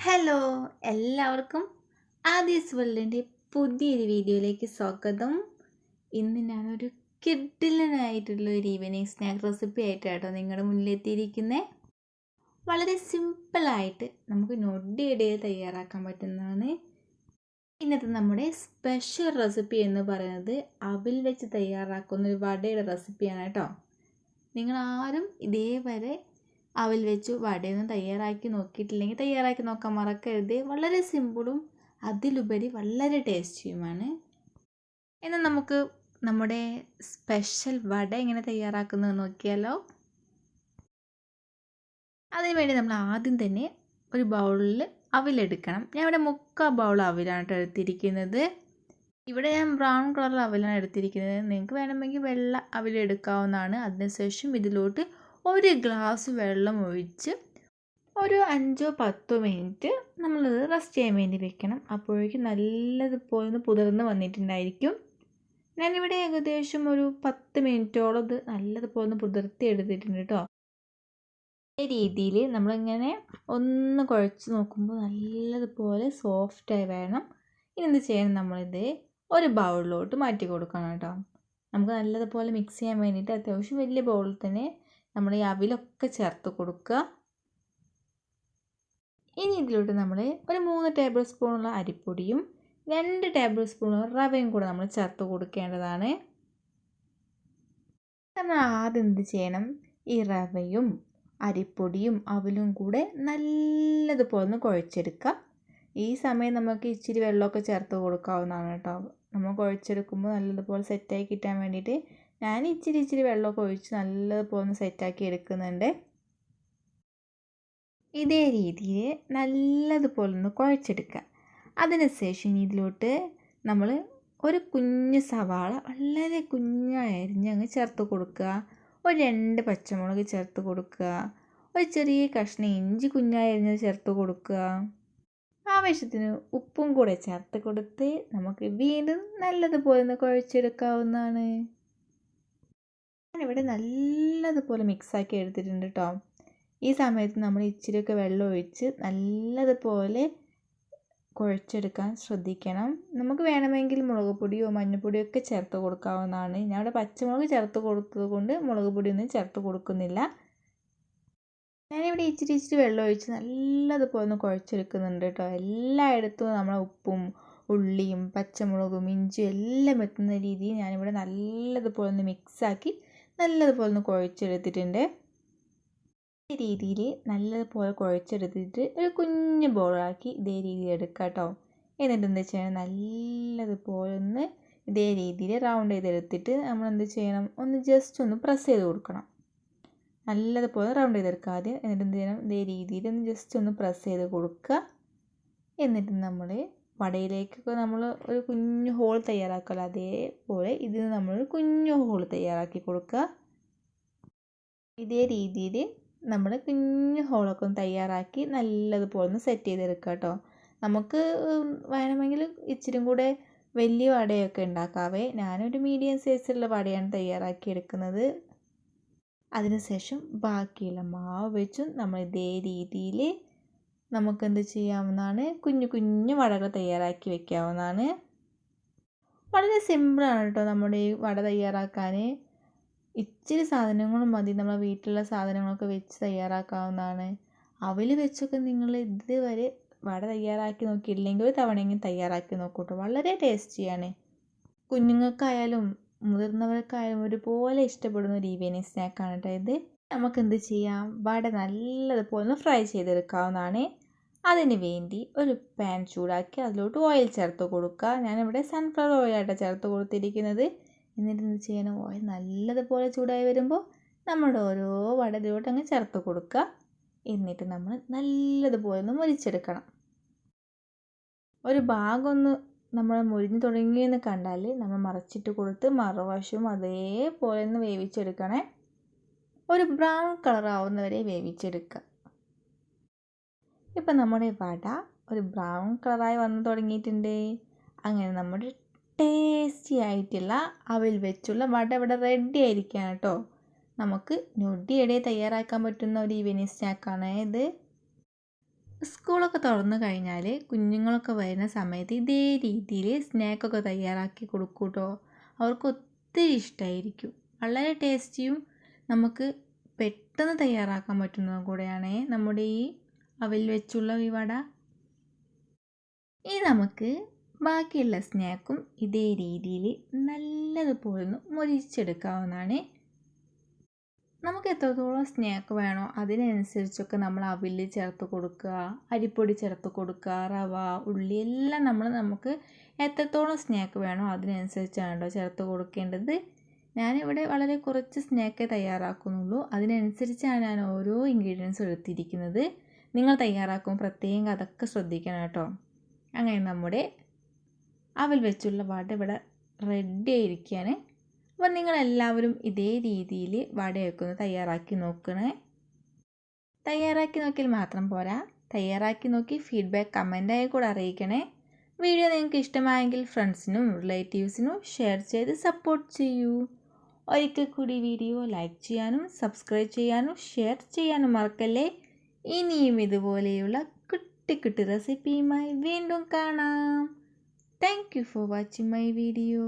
Hello എല്ലാവർക്കും ആദീസ് വേൾഡിന്റെ പുതിയൊരു വീഡിയോയിലേക്ക് സ്വാഗതം. ഇന്ന് ഞാനൊരു കിഡിലനായിട്ടുള്ള ഒരു ഈവനിങ് സ്നാക്ക് റെസിപ്പി ആയിട്ടാട്ടോ നിങ്ങളുടെ മുന്നിലെത്തിയിരിക്കുന്നത് വളരെ സിമ്പിളായിട്ട് നമുക്ക് നൊടിയിടയിൽ തയ്യാറാക്കാൻ പറ്റുന്നതാണ്. ഇന്നത്തെ നമ്മുടെ സ്പെഷ്യൽ റെസിപ്പി എന്ന് പറയുന്നത് അവിൽ വെച്ച് തയ്യാറാക്കുന്ന ഒരു വടയുടെ റെസിപ്പിയാണ് കേട്ടോ. നിങ്ങളാരും ഇതേവരെ അവൽ വെച്ച് വടയൊന്നും തയ്യാറാക്കി നോക്കിയിട്ടില്ലെങ്കിൽ തയ്യാറാക്കി നോക്കാൻ മറക്കരുത്. വളരെ സിമ്പിളും അതിലുപരി വളരെ ടേസ്റ്റിയുമാണ്. എന്നാൽ നമുക്ക് നമ്മുടെ സ്പെഷ്യൽ വട എങ്ങനെ തയ്യാറാക്കുന്നത് നോക്കിയാലോ. അതിനുവേണ്ടി നമ്മൾ ആദ്യം തന്നെ ഒരു ബൗളിൽ അവിലെടുക്കണം ഞാൻ ഇവിടെ മുക്കാ ബൗൾ അവിലാണ് കേട്ടോ എടുത്തിരിക്കുന്നത്. ഇവിടെ ഞാൻ ബ്രൗൺ കളർ അവിലാണ് എടുത്തിരിക്കുന്നത്. നിങ്ങൾക്ക് വേണമെങ്കിൽ വെള്ള അവിലെടുക്കാവുന്നതാണ് അതിനുശേഷം ഇതിലോട്ട് ഒരു ഗ്ലാസ് വെള്ളം ഒഴിച്ച് ഒരു അഞ്ചോ പത്തോ മിനിറ്റ് നമ്മളത് റെസ്റ്റ് ചെയ്യാൻ വേണ്ടി വെക്കണം. അപ്പോഴേക്കും നല്ലതുപോലെ ഒന്ന് പുതിർന്ന് വന്നിട്ടുണ്ടായിരിക്കും. ഞാനിവിടെ ഏകദേശം ഒരു പത്ത് മിനിറ്റോളം ഇത് നല്ലതുപോലെ ഒന്ന് പുതിർത്തി എടുത്തിട്ടുണ്ട് കേട്ടോ. രീതിയിൽ നമ്മളിങ്ങനെ ഒന്ന് കുഴച്ച് നോക്കുമ്പോൾ നല്ലതുപോലെ സോഫ്റ്റായി വേണം ഇനി എന്ത് ചെയ്യണം? നമ്മളിത് ഒരു ബൗളിലോട്ട് മാറ്റി കൊടുക്കണം കേട്ടോ. നമുക്ക് നല്ലതുപോലെ മിക്സ് ചെയ്യാൻ വേണ്ടിയിട്ട് അത്യാവശ്യം വലിയ ബൗളിൽ തന്നെ നമ്മൾ ഈ അവിലൊക്കെ ചേർത്ത് കൊടുക്കുക. ഇനി ഇതിലോട്ട് നമ്മൾ ഒരു മൂന്ന് ടേബിൾ സ്പൂണുള്ള അരിപ്പൊടിയും രണ്ട് ടേബിൾ സ്പൂണുള്ള റവയും കൂടെ നമ്മൾ ചേർത്ത് കൊടുക്കേണ്ടതാണ്. നമ്മൾ ആദ്യം എന്ത് ചെയ്യണം? ഈ റവയും അരിപ്പൊടിയും അവലും കൂടെ നല്ലതുപോലെ ഒന്ന് കുഴച്ചെടുക്കുക. ഈ സമയം നമുക്ക് ഇച്ചിരി വെള്ളമൊക്കെ ചേർത്ത് കൊടുക്കാവുന്നതാണ് കേട്ടോ. നമ്മൾ കുഴച്ചെടുക്കുമ്പോൾ നല്ലതുപോലെ സെറ്റായി കിട്ടാൻ വേണ്ടിയിട്ട് ഞാൻ ഇച്ചിരി ഇച്ചിരി വെള്ളമൊക്കെ ഒഴിച്ച് നല്ലതുപോലെ ഒന്ന് സെറ്റാക്കി എടുക്കുന്നുണ്ട്. ഇതേ രീതിയിൽ നല്ലതുപോലെ ഒന്ന് കുഴച്ചെടുക്കുക. അതിനുശേഷം ഇതിലോട്ട് നമ്മൾ ഒരു കുഞ്ഞ് സവാള വളരെ കുഞ്ഞായി അരിഞ്ഞ് അങ്ങ് ചേർത്ത് കൊടുക്കുക. ഒരു രണ്ട് പച്ചമുളക് ചേർത്ത് കൊടുക്കുക. ഒരു ചെറിയ കഷ്ണം ഇഞ്ചി കുഞ്ഞായി അരിഞ്ഞത് ചേർത്ത് കൊടുക്കുക. ആവശ്യത്തിന് ഉപ്പും കൂടെ ചേർത്ത് കൊടുത്ത് നമുക്ക് വീണ്ടും നല്ലതുപോലെ ഒന്ന് കുഴച്ചെടുക്കാവുന്നതാണ്. ഞാനിവിടെ നല്ലതുപോലെ മിക്സാക്കി എടുത്തിട്ടുണ്ട് കേട്ടോ ഈ സമയത്ത് നമ്മൾ ഇച്ചിരിയൊക്കെ വെള്ളം ഒഴിച്ച് നല്ലതുപോലെ കുഴച്ചെടുക്കാൻ ശ്രദ്ധിക്കണം. നമുക്ക് വേണമെങ്കിൽ മുളക് പൊടിയോ മഞ്ഞൾപ്പൊടിയോ ഒക്കെ ചേർത്ത് കൊടുക്കാവുന്നതാണ്. ഞാൻ ഇവിടെ പച്ചമുളക് ചേർത്ത് കൊടുത്തത് കൊണ്ട് മുളക് പൊടിയൊന്നും ചേർത്ത് കൊടുക്കുന്നില്ല. ഞാനിവിടെ ഇച്ചിരി ഇച്ചിരി വെള്ളം ഒഴിച്ച് നല്ലതുപോലെ ഒന്ന് കുഴച്ചെടുക്കുന്നുണ്ട് കേട്ടോ എല്ലായിടത്തും നമ്മളെ ഉപ്പും ഉള്ളിയും പച്ചമുളകും ഇഞ്ചിയും എല്ലാം എത്തുന്ന രീതിയിൽ ഞാനിവിടെ നല്ലതുപോലെ ഒന്ന് മിക്സാക്കി നല്ലതുപോലെ ഒന്ന് കുഴച്ചെടുത്തിട്ടുണ്ട്. ഈ രീതിയിൽ നല്ലതുപോലെ കുഴച്ചെടുത്തിട്ട് ഒരു കുഞ്ഞ് ബോളാക്കി ഇതേ രീതിയിൽ എടുക്കുക കേട്ടോ എന്നിട്ട് എന്താ ചെയ്യണം? നല്ലതുപോലെ ഒന്ന് ഇതേ രീതിയിൽ റൗണ്ട് ചെയ്തെടുത്തിട്ട് നമ്മൾ എന്ത് ചെയ്യണം? ഒന്ന് ജസ്റ്റ് ഒന്ന് പ്രസ് ചെയ്ത് കൊടുക്കണം. നല്ലതുപോലെ റൗണ്ട് ചെയ്തെടുക്കുക ആദ്യം. എന്നിട്ട് എന്ത് ചെയ്യണം? ഇതേ രീതിയിൽ ഒന്ന് ജസ്റ്റ് ഒന്ന് പ്രസ് ചെയ്ത് കൊടുക്കുക. എന്നിട്ട് നമ്മൾ വടയിലേക്കൊക്കെ നമ്മൾ ഒരു കുഞ്ഞു ഹോൾ തയ്യാറാക്കുമല്ലോ അതേപോലെ ഇതിന് നമ്മൾ കുഞ്ഞു ഹോൾ തയ്യാറാക്കി കൊടുക്കുക. ഇതേ രീതിയിൽ നമ്മൾ കുഞ്ഞു ഹോളൊക്കെ ഒന്ന് തയ്യാറാക്കി നല്ലതുപോലെ ഒന്ന് സെറ്റ് ചെയ്തെടുക്കുക കേട്ടോ. നമുക്ക് വേണമെങ്കിൽ ഇച്ചിരി കൂടെ വലിയ വടയൊക്കെ ഉണ്ടാക്കാവേ. ഞാനൊരു മീഡിയം സൈസിലുള്ള വടയാണ് തയ്യാറാക്കി എടുക്കുന്നത്. അതിനുശേഷം ബാക്കിയുള്ള മാവ് വെച്ചും നമ്മൾ ഇതേ രീതിയിൽ നമുക്ക് എന്ത് ചെയ്യാവുന്നതാണ്? കുഞ്ഞു കുഞ്ഞു വടകൾ തയ്യാറാക്കി വെക്കാവുന്നതാണ്. വളരെ സിമ്പിളാണ് കേട്ടോ നമ്മുടെ ഈ വട തയ്യാറാക്കാൻ. ഇച്ചിരി സാധനങ്ങൾ മതി നമ്മളെ വീട്ടിലുള്ള സാധനങ്ങളൊക്കെ വെച്ച് തയ്യാറാക്കാവുന്നതാണ്. അവൽ വെച്ചൊക്കെ നിങ്ങൾ ഇതുവരെ വട തയ്യാറാക്കി നോക്കിയില്ലെങ്കിൽ ഒരു തവണയെങ്കിലും തയ്യാറാക്കി നോക്കൂട്ടോ. വളരെ ടേസ്റ്റിയാണ്. കുഞ്ഞുങ്ങൾക്കായാലും മുതിർന്നവർക്കായാലും ഒരുപോലെ ഇഷ്ടപ്പെടുന്ന ഒരു ഈവനിങ് സ്നാക്കാണ് കേട്ടോ ഇത്. നമുക്ക് എന്ത് ചെയ്യാം? വട നല്ലതുപോലെ ഒന്ന് ഫ്രൈ ചെയ്തെടുക്കാവുന്നതാണ്. അതിന് വേണ്ടി ഒരു പാൻ ചൂടാക്കി അതിലോട്ട് ഓയിൽ ചേർത്ത് കൊടുക്കുക. ഞാനിവിടെ സൺഫ്ലവർ ഓയിലായിട്ട് ചേർത്ത് കൊടുത്തിരിക്കുന്നത്. എന്നിട്ട് എന്ത് ചെയ്യണം? ഓയിൽ നല്ലതുപോലെ ചൂടായി വരുമ്പോൾ നമ്മുടെ ഓരോ വട ഇതിലോട്ട് അങ്ങ് ചേർത്ത് കൊടുക്കുക. എന്നിട്ട് നമ്മൾ നല്ലതുപോലെ ഒന്ന് മുരിച്ചെടുക്കണം. ഒരു ഭാഗമൊന്ന് നമ്മൾ മുരിഞ്ഞ് തുടങ്ങിയെന്ന് കണ്ടാൽ നമ്മൾ മറച്ചിട്ട് കൊടുത്ത് മറുവശവും അതേപോലെ ഒന്ന് വേവിച്ചെടുക്കണേ. ഒരു ബ്രൗൺ കളറാവുന്നവരെ വേവിച്ചെടുക്കുക. ഇപ്പം നമ്മുടെ വട ഒരു ബ്രൗൺ കളറായി വന്ന് തുടങ്ങിയിട്ടുണ്ട്. അങ്ങനെ നമ്മുടെ ടേസ്റ്റി ആയിട്ടുള്ള അവിൽ വെച്ചുള്ള വട ഇവിടെ റെഡി ആയിരിക്കുകയാണ് കേട്ടോ. നമുക്ക് ഞൊടിയിടെ തയ്യാറാക്കാൻ പറ്റുന്ന ഒരു ഈവനിങ് സ്നാക്കാണ് ഇത്. സ്കൂളൊക്കെ തുറന്നു കഴിഞ്ഞാൽ കുഞ്ഞുങ്ങളൊക്കെ വരുന്ന സമയത്ത് ഇതേ രീതിയിൽ സ്നാക്കൊക്കെ തയ്യാറാക്കി കൊടുക്കും കേട്ടോ. അവർക്ക് ഒത്തിരി ഇഷ്ടമായിരിക്കും വളരെ ടേസ്റ്റിയും നമുക്ക് പെട്ടെന്ന് തയ്യാറാക്കാൻ പറ്റുന്നതും കൂടെയാണ് നമ്മുടെ ഈ അവൽ വെച്ചുള്ള വിവട. ഇനി നമുക്ക് ബാക്കിയുള്ള സ്നാക്കും ഇതേ രീതിയിൽ നല്ലതുപോലെ ഒന്ന് മുരിച്ചെടുക്കാവുന്നതാണ്. നമുക്ക് എത്രത്തോളം സ്നാക്ക് വേണോ അതിനനുസരിച്ചൊക്കെ നമ്മൾ അവിൽ ചേർത്ത് കൊടുക്കുക അരിപ്പൊടി ചേർത്ത് കൊടുക്കുക റവ ഉള്ളി എല്ലാം നമ്മൾ നമുക്ക് എത്രത്തോളം സ്നാക്ക് വേണോ അതിനനുസരിച്ചാണ് കേട്ടോ ചേർത്ത് കൊടുക്കേണ്ടത്. ഞാനിവിടെ വളരെ കുറച്ച് സ്നാക്കേ തയ്യാറാക്കുന്നുള്ളൂ. അതിനനുസരിച്ചാണ് ഞാൻ ഓരോ ഇൻഗ്രീഡിയൻസും എടുത്തിരിക്കുന്നത്. നിങ്ങൾ തയ്യാറാക്കും പ്രത്യേകം അതൊക്കെ ശ്രദ്ധിക്കണം കേട്ടോ. അങ്ങനെ നമ്മുടെ അവൽ വെച്ചുള്ള വട ഇവിടെ റെഡി ആയിരിക്കുകയാണ് അപ്പം നിങ്ങളെല്ലാവരും ഇതേ രീതിയിൽ വടയൊക്കെ തയ്യാറാക്കി നോക്കണേ. തയ്യാറാക്കി നോക്കിയാൽ മാത്രം പോരാ. തയ്യാറാക്കി നോക്കി ഫീഡ്ബാക്ക് കമന്റായി കൂടെ അറിയിക്കണേ. വീഡിയോ നിങ്ങൾക്ക് ഇഷ്ടമായെങ്കിൽ ഫ്രണ്ട്സിനും റിലേറ്റീവ്സിനും ഷെയർ ചെയ്ത് സപ്പോർട്ട് ചെയ്യൂ. ഒരിക്കൽ കൂടി വീഡിയോ ലൈക്ക് ചെയ്യാനും സബ്സ്ക്രൈബ് ചെയ്യാനും ഷെയർ ചെയ്യാനും മറക്കല്ലേ? ഇനിയും ഇതുപോലെയുള്ള കുട്ടി കുട്ടി റെസിപ്പിയുമായി വീണ്ടും കാണാം. Thank you for watching my video